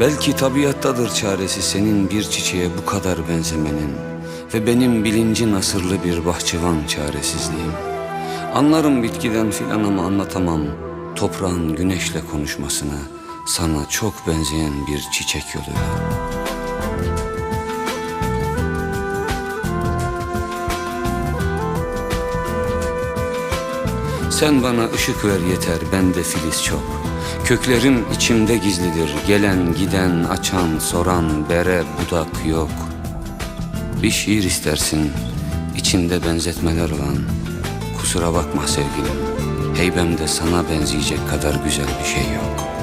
Belki tabiattadır çaresi senin bir çiçeğe bu kadar benzemenin Ve benim bilinci nasırlı bir bahçıvan çaresizliğim. Anlarım bitkiden filan ama anlatamam Toprağın güneşle konuşmasını Sana çok benzeyen bir çiçek yoluyla Sen bana ışık ver yeter bende filiz çok. Köklerim içimde gizlidir Gelen giden açan soran bere budak yok. Bir şiir istersin içinde benzetmeler olan. Kusura bakma sevgilim Heybemde sana benzeyecek kadar güzel bir şey yok